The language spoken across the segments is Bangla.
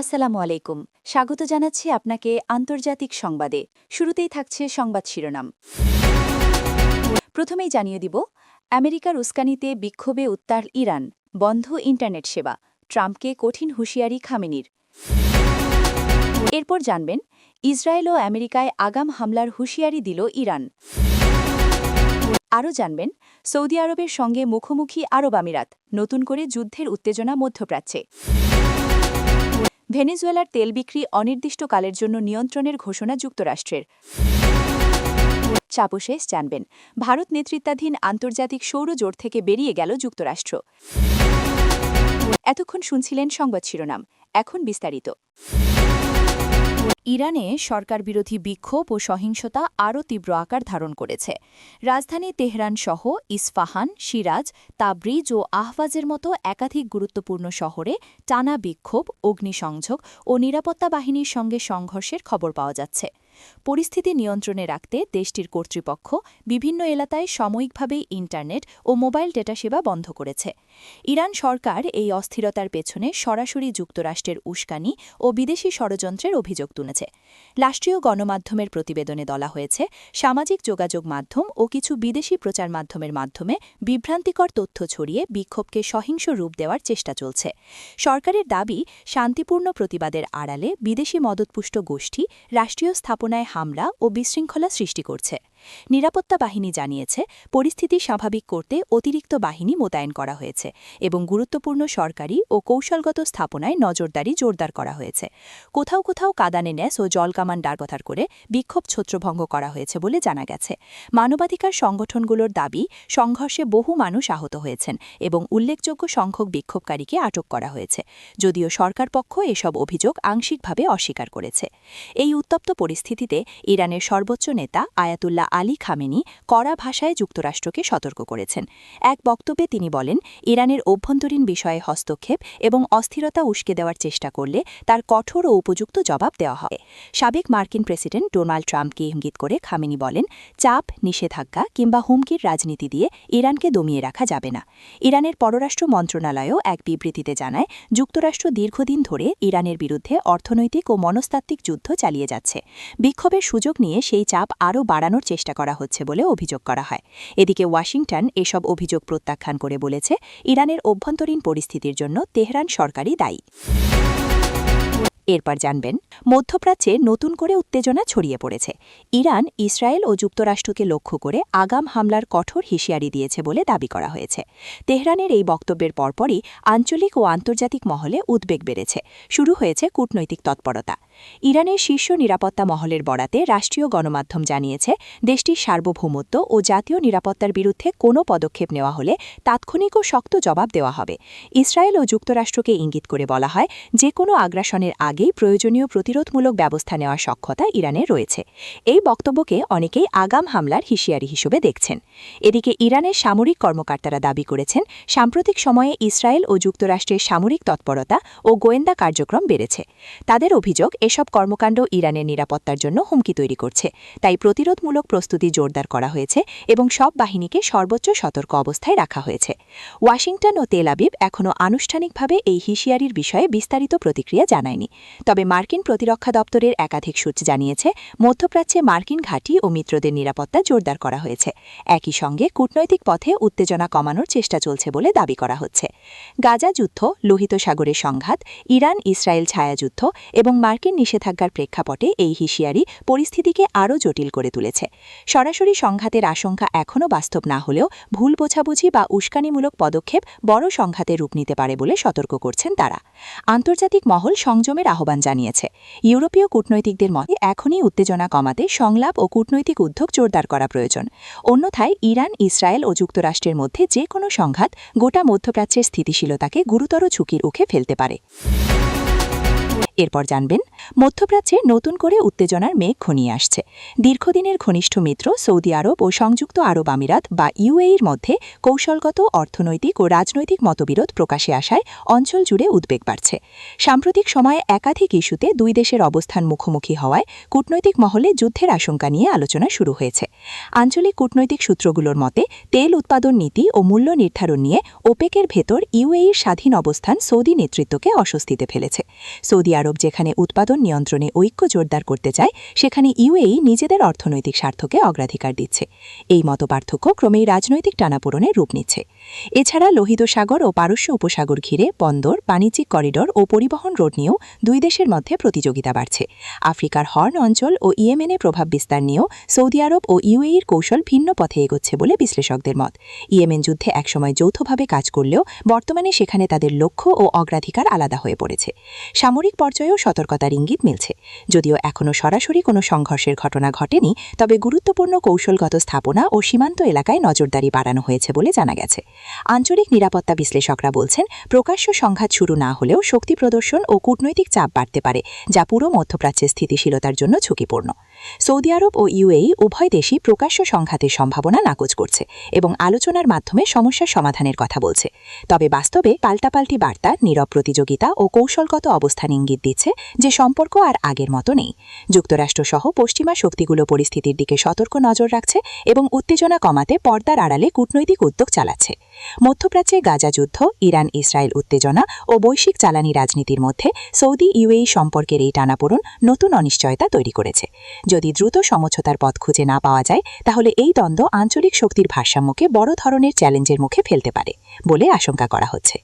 আসসালামু আলাইকুম। স্বাগত জানাচ্ছি আপনাকে আন্তর্জাতিক সংবাদে। শুরুতেই থাকছে সংবাদ শিরোনাম। প্রথমেই জানিয়ে দিব, আমেরিকার উস্কানিতে বিক্ষোভে উত্তাল ইরান, বন্ধ ইন্টারনেট সেবা, ট্রাম্পকে কঠিন হুঁশিয়ারি খামেনির। এরপর জানবেন, ইসরায়েল ও আমেরিকায় আগাম হামলার হুঁশিয়ারি দিল ইরান। আরও জানবেন, সৌদি আরবের সঙ্গে মুখোমুখি আরব আমিরাত, নতুন করে যুদ্ধের উত্তেজনা মধ্যপ্রাচ্যে। ভেনেজুয়েলার তেল বিক্রি অনির্দিষ্টকালের জন্য নিয়ন্ত্রণের ঘোষণা যুক্তরাষ্ট্রের। চাপশেষ জানবেন। ভারত নেতৃত্বাধীন আন্তর্জাতিক সৌর জোট থেকে বেরিয়ে গেল যুক্তরাষ্ট্র। এতক্ষণ শুনছিলেন সংবাদ শিরোনাম। এখন বিস্তারিত। ইরানে সরকার বিরোধী বিক্ষোভ ও সহিংসতা আরও তীব্র আকার ধারণ করেছে। রাজধানী তেহরান সহ ইস্ফাহান, সিরাজ, তাবরিজ ও আহওয়াজের মতো একাধিক গুরুত্বপূর্ণ শহরে টানা বিক্ষোভ, অগ্নিসংযোগ ও নিরাপত্তা বাহিনীর সঙ্গে সংঘর্ষের খবর পাওয়া যাচ্ছে। পরিস্থিতি নিয়ন্ত্রণে রাখতে দেশটির কর্তৃপক্ষ বিভিন্ন এলাকায় সাময়িকভাবেই ইন্টারনেট ও মোবাইল ডেটা সেবা বন্ধ করেছে। ইরান সরকার এই অস্থিরতার পেছনে সরাসরি যুক্তরাষ্ট্রের উস্কানি ও বিদেশি ষড়যন্ত্রের অভিযোগ তুলেছে। রাষ্ট্রীয় গণমাধ্যমের প্রতিবেদনে বলা হয়েছে, সামাজিক যোগাযোগ মাধ্যম ও কিছু বিদেশি প্রচার মাধ্যমের মাধ্যমে বিভ্রান্তিকর তথ্য ছড়িয়ে বিক্ষোভকে সহিংস রূপ দেওয়ার চেষ্টা চলছে। সরকারের দাবি, শান্তিপূর্ণ প্রতিবাদের আড়ালে বিদেশি মদতপুষ্ট গোষ্ঠী রাষ্ট্রীয় স্থাপনায় হামলা ও বিশৃঙ্খলা সৃষ্টি করছে। নিরাপত্তা বাহিনী জানিয়েছে, পরিস্থিতি স্বাভাবিক করতে অতিরিক্ত বাহিনী মোতায়েন করা হয়েছে এবং গুরুত্বপূর্ণ সরকারি ও কৌশলগত স্থাপনায় নজরদারি জোরদার করা হয়েছে। কোথাও কোথাও কাদানে ন্যাস ও জলকামান ডারকথার করে বিক্ষোভ ছত্রভঙ্গ করা হয়েছে বলে জানা গেছে। মানবাধিকার সংগঠনগুলোর দাবি, সংঘর্ষে বহু মানুষ আহত হয়েছেন এবং উল্লেখযোগ্য সংখ্যক বিক্ষোভকারীকে আটক করা হয়েছে, যদিও সরকার পক্ষ এসব অভিযোগ আংশিকভাবে অস্বীকার করেছে। এই উত্তপ্ত পরিস্থিতিতে ইরানের সর্বোচ্চ নেতা আয়াতুল্লাহ আলী খামেনি কড়া ভাষায় যুক্তরাষ্ট্রকে সতর্ক করেছেন। এক বক্তব্যে তিনি বলেন, ইরানের অভ্যন্তরীণ বিষয়ে হস্তক্ষেপ এবং অস্থিরতা উস্কে দেওয়ার চেষ্টা করলে তার কঠোর ও উপযুক্ত জবাব দেওয়া হয় সাবেক মার্কিন প্রেসিডেন্ট ডোনাল্ড ট্রাম্পকে ইঙ্গিত করে খামেনি বলেন, চাপ, নিষেধাজ্ঞা কিংবা হুমকির রাজনীতি দিয়ে ইরানকে দমিয়ে রাখা যাবে না। ইরানের পররাষ্ট্র মন্ত্রণালয়ও এক বিবৃতিতে জানায়, যুক্তরাষ্ট্র দীর্ঘদিন ধরে ইরানের বিরুদ্ধে অর্থনৈতিক ও মনস্তাত্ত্বিক যুদ্ধ চালিয়ে যাচ্ছে। বিক্ষোভের সুযোগ নিয়ে সেই চাপ আরও বাড়ানোর চেষ্টা করা হচ্ছে বলে অভিযোগ করা হয়। এদিকে ওয়াশিংটন এসব অভিযোগ প্রত্যাখ্যান করে বলেছে, ইরানের অভ্যন্তরীণ পরিস্থিতির জন্য তেহরান সরকারই দায়ী। এরপর জানবেন, মধ্যপ্রাচ্যে নতুন করে উত্তেজনা ছড়িয়ে পড়েছে। ইরান, ইসরায়েল ও যুক্তরাষ্ট্রকে লক্ষ্য করে আগাম হামলার কঠোর হুঁশিয়ারি দিয়েছে বলে দাবি করা হয়েছে। তেহরানের এই বক্তব্যের পরপরই আঞ্চলিক ও আন্তর্জাতিক মহলে উদ্বেগ বেড়েছে। শুরু হয়েছে কূটনৈতিক তৎপরতা। ইরানের শীর্ষ নিরাপত্তা মহলের বরাতে রাষ্ট্রীয় গণমাধ্যম জানিয়েছে, দেশটির সার্বভৌমত্ব ও জাতীয় নিরাপত্তার বিরুদ্ধে কোনো পদক্ষেপ নেওয়া হলে তাৎক্ষণিক ও শক্ত জবাব দেওয়া হবে। ইসরায়েল ও যুক্তরাষ্ট্রকে ইঙ্গিত করে বলা হয়, যে কোনো আগ্রাসনের আগেই প্রয়োজনীয় প্রতিরোধমূলক ব্যবস্থা নেওয়ার সক্ষতা ইরানের রয়েছে। এই বক্তব্যকে অনেকেই আগাম হামলার হিসিয়ারি হিসেবে দেখছেন। এদিকে ইরানের সামরিক কর্মকর্তারা দাবি করেছেন, সাম্প্রতিক সময়ে ইসরায়েল ও যুক্তরাষ্ট্রের সামরিক তৎপরতা ও গোয়েন্দা কার্যক্রম বেড়েছে। তাদের অভিযোগ, এসব কর্মকাণ্ড ইরানের নিরাপত্তার জন্য হুমকি তৈরি করছে। তাই প্রতিরোধমূলক প্রস্তুতি জোরদার করা হয়েছে এবং সব বাহিনীকে সর্বোচ্চ সতর্ক অবস্থায় রাখা হয়েছে। ওয়াশিংটন ও তেল আবিব এখনও আনুষ্ঠানিকভাবে এই হিসিয়ারির বিষয়ে বিস্তারিত প্রতিক্রিয়া জানায়নি। তবে মার্কিন প্রতিরক্ষা দপ্তরের একাধিক সূত্র জানিয়েছে, মধ্যপ্রাচ্যে মার্কিন ঘাঁটি ও মিত্রদের নিরাপত্তা জোরদার করা হয়েছে। একই সঙ্গে কূটনৈতিক পথে উত্তেজনা কমানোর চেষ্টা চলছে বলে দাবি করা হচ্ছে। গাজা যুদ্ধ, লোহিত সাগরের সংঘাত ইরান ইসরায়েল ছায়াযুদ্ধ এবং মার্কিন নিষেধাজ্ঞার প্রেক্ষাপটে এই হিসিয়ারি পরিস্থিতিকে আরও জটিল করে তুলেছে। সরাসরি সংঘাতের আশঙ্কা এখনও বাস্তব না হলেও ভুল বোঝাবুঝি বা উস্কানিমূলক পদক্ষেপ বড় সংঘাতে রূপ নিতে পারে বলে সতর্ক করছেন তারা। আন্তর্জাতিক মহল সংযমের আহ্বান জানিয়েছে। ইউরোপীয় কূটনৈতিকদের মতে, এখনই উত্তেজনা কমাতে সংলাপ ও কূটনৈতিক উদ্যোগ জোরদার করা প্রয়োজন। অন্যথায়, ইরান, ইসরায়েল ও যুক্তরাষ্ট্রের মধ্যে যে কোনো সংঘাত গোটা মধ্যপ্রাচ্যের স্থিতিশীলতাকে গুরুতর ঝুঁকির উখে ফেলতে পারে। এরপর জানবেন, মধ্যপ্রাচ্যে নতুন করে উত্তেজনার মেঘ ঘনিয়ে আসছে। দীর্ঘদিনের ঘনিষ্ঠ মিত্র সৌদি আরব ও সংযুক্ত আরব আমিরাত বা ইউএইর মধ্যে কৌশলগত, অর্থনৈতিক ও রাজনৈতিক মতবিরোধ প্রকাশে আসায় অঞ্চল জুড়ে উদ্বেগ বাড়ছে। সাম্প্রতিক সময়ে একাধিক ইস্যুতে দুই দেশের অবস্থান মুখোমুখি হওয়ায় কূটনৈতিক মহলে যুদ্ধের আশঙ্কা নিয়ে আলোচনা শুরু হয়েছে। আঞ্চলিক কূটনৈতিক সূত্রগুলোর মতে, তেল উৎপাদন নীতি ও মূল্য নির্ধারণ নিয়ে ওপেকের ভেতর ইউএইর স্বাধীন অবস্থান সৌদি নেতৃত্বকে অস্বস্তিতে ফেলেছে। সৌদি আরব যেখানে উৎপাদন নিয়ন্ত্রণে ঐক্য জোরদার করতে চায়, সেখানে ইউএই নিজেদের অর্থনৈতিক স্বার্থকে অগ্রাধিকার দিচ্ছে। এই মতপার্থক্য ক্রমেই রাজনৈতিক টানাপোড়নে রূপ নিচ্ছে। এছাড়া লোহিত সাগর ও পারস্য উপসাগর ঘিরে বন্দর, বাণিজ্যিক করিডর ও পরিবহন রোড নিয়েও দুই দেশের মধ্যে প্রতিযোগিতা বাড়ছে। আফ্রিকার হর্ন অঞ্চল ও ইয়েমেনে প্রভাব বিস্তার নিয়েও সৌদি আরব ও ইউএইর কৌশল ভিন্ন পথে এগোচ্ছে বলে বিশ্লেষকদের মত। ইয়েমেন যুদ্ধে একসময় যৌথভাবে কাজ করলেও বর্তমানে সেখানে তাদের লক্ষ্য ও অগ্রাধিকার আলাদা হয়ে পড়েছে। সামরিক পর্যায়েও সতর্কতার ইঙ্গিত মিলছে। যদিও এখনও সরাসরি কোনো সংঘর্ষের ঘটনা ঘটেনি, তবে গুরুত্বপূর্ণ কৌশলগত স্থাপনা ও সীমান্ত এলাকায় নজরদারি বাড়ানো হয়েছে বলে জানা গেছে। আঞ্চলিক নিরাপত্তা বিশ্লেষকরা বলছেন, প্রকাশ্য সংঘাত শুরু না হলেও শক্তি প্রদর্শন ও কূটনৈতিক চাপ বাড়তে পারে, যা পুরো মধ্যপ্রাচ্যের স্থিতিশীলতার জন্য ঝুঁকিপূর্ণ। সৌদি আরব ও ইউএই উভয় দেশই প্রকাশ্য সংঘাতের সম্ভাবনা নাকচ করছে এবং আলোচনার মাধ্যমে সমস্যার সমাধানের কথা বলছে। তবে বাস্তবে পাল্টাপাল্টি বার্তা, নীরব প্রতিযোগিতা ও কৌশলগত অবস্থান ইঙ্গিত দিচ্ছে যে সম্পর্ক আর আগের মতো নেই। যুক্তরাষ্ট্রসহ পশ্চিমা শক্তিগুলো পরিস্থিতির দিকে সতর্ক নজর রাখছে এবং উত্তেজনা কমাতে পর্দার আড়ালে কূটনৈতিক উদ্যোগ চালাচ্ছে। মধ্যপ্রাচ্যে গাজা যুদ্ধ, ইরান ইসরায়েল উত্তেজনা ও বৈশ্বিক চালানি রাজনীতির মধ্যে সৌদি ইউএই সম্পর্কের এই টানাপোড়ন নতুন অনিশ্চয়তা তৈরি করেছে। যদি দ্রুত সমঝোতার পথ খুঁজে না পাওয়া যায়, তাহলে এই দ্বন্দ্ব আঞ্চলিক শক্তির ভারসাম্যকে বড় ধরনের চ্যালেঞ্জের মুখে ফেলতে পারে বলে আশঙ্কা করা হচ্ছে।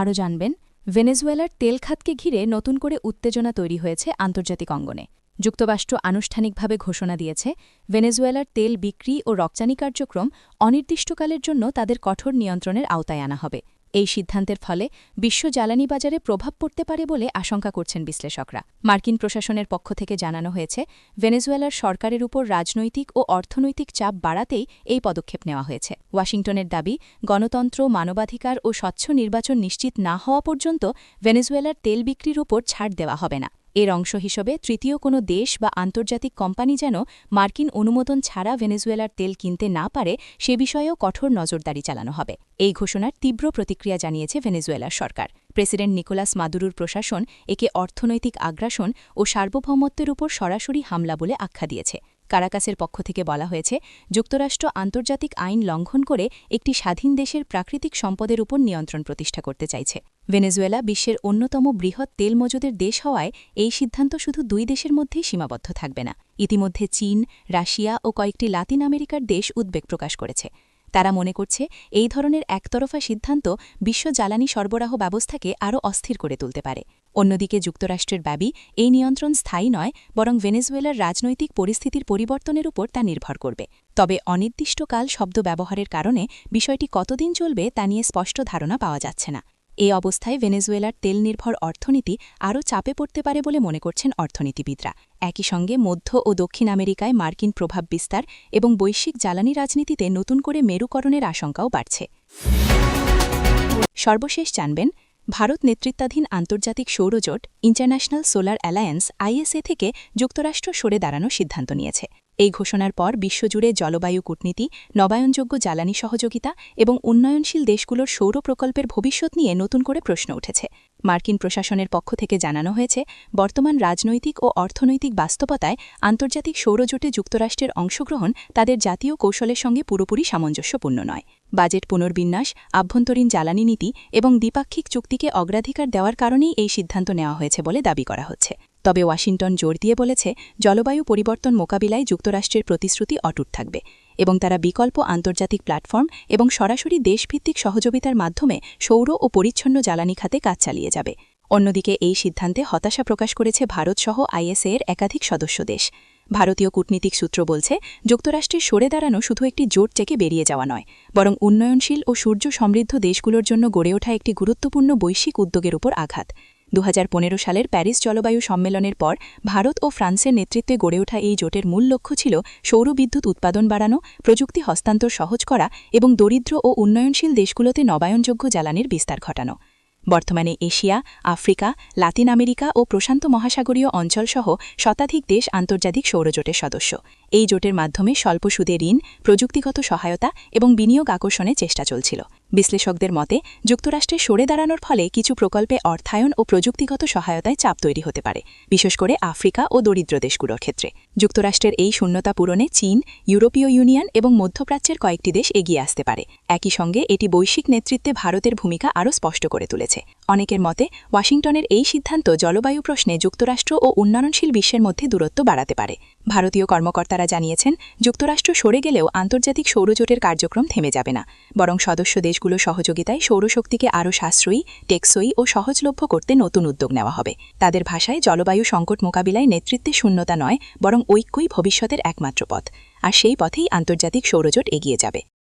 আরও জানবেন, ভেনেজুয়েলার তেল খাতকে ঘিরে নতুন করে উত্তেজনা তৈরি হয়েছে আন্তর্জাতিক অঙ্গনে। যুক্তরাষ্ট্র আনুষ্ঠানিকভাবে ঘোষণা দিয়েছে, ভেনেজুয়েলার তেল বিক্রি ও রপ্তানি কার্যক্রম অনির্দিষ্টকালের জন্য তাদের কঠোর নিয়ন্ত্রণের আওতায় আনা হবে। এই সিদ্ধান্তের ফলে বিশ্ব জ্বালানি বাজারে প্রভাব পড়তে পারে বলে আশঙ্কা করছেন বিশ্লেষকরা। মার্কিন প্রশাসনের পক্ষ থেকে জানানো হয়েছে, ভেনেজুয়েলার সরকারের উপর রাজনৈতিক ও অর্থনৈতিক চাপ বাড়াতেই এই পদক্ষেপ নেওয়া হয়েছে। ওয়াশিংটনের দাবি, গণতন্ত্র, মানবাধিকার ও স্বচ্ছ নির্বাচন নিশ্চিত না হওয়া পর্যন্ত ভেনেজুয়েলার তেল বিক্রির উপর ছাড় দেওয়া হবে না। এর অংশ হিসেবে তৃতীয় কোনো দেশ বা আন্তর্জাতিক কোম্পানি যেন মার্কিন অনুমোদন ছাড়া ভেনেজুয়েলার তেল কিনতে না পারে, সে বিষয়েও কঠোর নজরদারি চালানো হবে। এই ঘোষণার তীব্র প্রতিক্রিয়া জানিয়েছে ভেনেজুয়েলার সরকার। প্রেসিডেন্ট নিকোলাস মাদুরুর প্রশাসন একে অর্থনৈতিক আগ্রাসন ও সার্বভৌমত্বের উপর সরাসরি হামলা বলে আখ্যা দিয়েছে। কারাকাসের পক্ষ থেকে বলা হয়েছে, যুক্তরাষ্ট্র আন্তর্জাতিক আইন লঙ্ঘন করে একটি স্বাধীন দেশের প্রাকৃতিক সম্পদের উপর নিয়ন্ত্রণ প্রতিষ্ঠা করতে চাইছে। ভেনেজুয়েলা বিশ্বের অন্যতম বৃহৎ তেল মজুদের দেশ হওয়ায় এই সিদ্ধান্ত শুধু দুই দেশের মধ্যেই সীমাবদ্ধ থাকবে না। ইতিমধ্যে চীন, রাশিয়া ও কয়েকটি লাতিন আমেরিকার দেশ উদ্বেগ প্রকাশ করেছে। তারা মনে করছে, এই ধরনের একতরফা সিদ্ধান্ত বিশ্ব জ্বালানি সরবরাহ ব্যবস্থাকে আরও অস্থির করে তুলতে পারে। অন্যদিকে যুক্তরাষ্ট্রের দাবি এই নিয়ন্ত্রণ স্থায়ী নয়, বরং ভেনেজুয়েলার রাজনৈতিক পরিস্থিতির পরিবর্তনের উপর তা নির্ভর করবে। তবে অনির্দিষ্টকাল শব্দ ব্যবহারের কারণে বিষয়টি কতদিন চলবে তা নিয়ে স্পষ্ট ধারণা পাওয়া যাচ্ছে না। এই অবস্থায় ভেনেজুয়েলার তেল নির্ভর অর্থনীতি আরও চাপে পড়তে পারে বলে মনে করছেন অর্থনীতিবিদরা। একই সঙ্গে মধ্য ও দক্ষিণ আমেরিকায় মার্কিন প্রভাব বিস্তার এবং বৈশ্বিক জ্বালানি রাজনীতিতে নতুন করে মেরুকরণের আশঙ্কাও বাড়ছে। সর্বশেষ জানবেন ভারত নেতৃত্বাধীন আন্তর্জাতিক সৌরজোট ইন্টারন্যাশনাল সোলার অ্যালায়েন্স আইএসএ থেকে যুক্তরাষ্ট্র সরে দাঁড়ানোর সিদ্ধান্ত নিয়েছে। এই ঘোষণার পর বিশ্বজুড়ে জলবায়ু কূটনীতি, নবায়নযোগ্য জ্বালানি সহযোগিতা এবং উন্নয়নশীল দেশগুলোর সৌর প্রকল্পের ভবিষ্যৎ নিয়ে নতুন করে প্রশ্ন উঠেছে। মার্কিন প্রশাসনের পক্ষ থেকে জানানো হয়েছে, বর্তমান রাজনৈতিক ও অর্থনৈতিক বাস্তবতায় আন্তর্জাতিক সৌরজোটে যুক্তরাষ্ট্রের অংশগ্রহণ তাদের জাতীয় কৌশলের সঙ্গে পুরোপুরি সামঞ্জস্যপূর্ণ নয়। বাজেট পুনর্বিন্যাস, আভ্যন্তরীণ জ্বালানি নীতি এবং দ্বিপাক্ষিক চুক্তিকে অগ্রাধিকার দেওয়ার কারণেই এই সিদ্ধান্ত নেওয়া হয়েছে বলে দাবি করা হচ্ছে। তবে ওয়াশিংটন জোর দিয়ে বলেছে, জলবায়ু পরিবর্তন মোকাবিলায় যুক্তরাষ্ট্রের প্রতিশ্রুতি অটুট থাকবে এবং তারা বিকল্প আন্তর্জাতিক প্ল্যাটফর্ম এবং সরাসরি দেশভিত্তিক সহযোগিতার মাধ্যমে সৌর ও পরিচ্ছন্ন জ্বালানি খাতে কাজ চালিয়ে যাবে। অন্যদিকে এই সিদ্ধান্তে হতাশা প্রকাশ করেছে ভারতসহ আইএসএ এর একাধিক সদস্য দেশ। ভারতীয় কূটনীতিক সূত্র বলছে যুক্তরাষ্ট্রের সরে দাঁড়ানো শুধু একটি জোট থেকে বেরিয়ে যাওয়া নয়, বরং উন্নয়নশীল ও সূর্য সমৃদ্ধ দেশগুলোর জন্য গড়ে ওঠা একটি গুরুত্বপূর্ণ বৈশ্বিক উদ্যোগের উপর আঘাত। দু হাজার পনেরো সালের প্যারিস জলবায়ু সম্মেলনের পর ভারত ও ফ্রান্সের নেতৃত্বে গড়ে ওঠা এই জোটের মূল লক্ষ্য ছিল সৌরবিদ্যুৎ উৎপাদন বাড়ানো, প্রযুক্তি হস্তান্তর সহজ করা এবং দরিদ্র ও উন্নয়নশীল দেশগুলোতে নবায়নযোগ্য জ্বালানির বিস্তার ঘটানো। বর্তমানে এশিয়া আফ্রিকা লাতিন আমেরিকা ও প্রশান্ত মহাসাগরীয় অঞ্চলসহ শতাধিক দেশ আন্তর্জাতিক সৌরজোটের সদস্য। এই জোটের মাধ্যমে স্বল্প সুদে ঋণ, প্রযুক্তিগত সহায়তা এবং বিনিয়োগ আকর্ষণের চেষ্টা চলছিল। বিশ্লেষকদের মতে, যুক্তরাষ্ট্রে সরে দাঁড়ানোর ফলে কিছু প্রকল্পে অর্থায়ন ও প্রযুক্তিগত সহায়তায় চাপ তৈরি হতে পারে, বিশেষ করে আফ্রিকা ও দরিদ্র দেশগুলোর ক্ষেত্রে। যুক্তরাষ্ট্রের এই শূন্যতা পূরণে চীন, ইউরোপীয় ইউনিয়ন এবং মধ্যপ্রাচ্যের কয়েকটি দেশ এগিয়ে আসতে পারে। একই সঙ্গে এটি বৈশ্বিক নেতৃত্বে ভারতের ভূমিকা আরও স্পষ্ট করে তুলেছে। অনেকের মতে, ওয়াশিংটনের এই সিদ্ধান্ত জলবায়ু প্রশ্নে যুক্তরাষ্ট্র ও উন্নয়নশীল বিশ্বের মধ্যে দূরত্ব বাড়াতে পারে। ভারতীয় কর্মকর্তারা জানিয়েছেন, যুক্তরাষ্ট্র সরে গেলেও আন্তর্জাতিক সৌরজোটের কার্যক্রম থেমে যাবে না। বরং সদস্য দেশগুলো সহযোগিতায় সৌরশক্তিকে আরও সাশ্রয়ী, টেকসই ও সহজলভ্য করতে নতুন উদ্যোগ নেওয়া হবে। তাদের ভাষায় জলবায়ু সংকট মোকাবিলায় নেতৃত্বে শূন্যতা নয়, বরং ঐক্যই ভবিষ্যতের একমাত্র পথ। আর সেই পথেই আন্তর্জাতিক সৌরজোট এগিয়ে যাবে।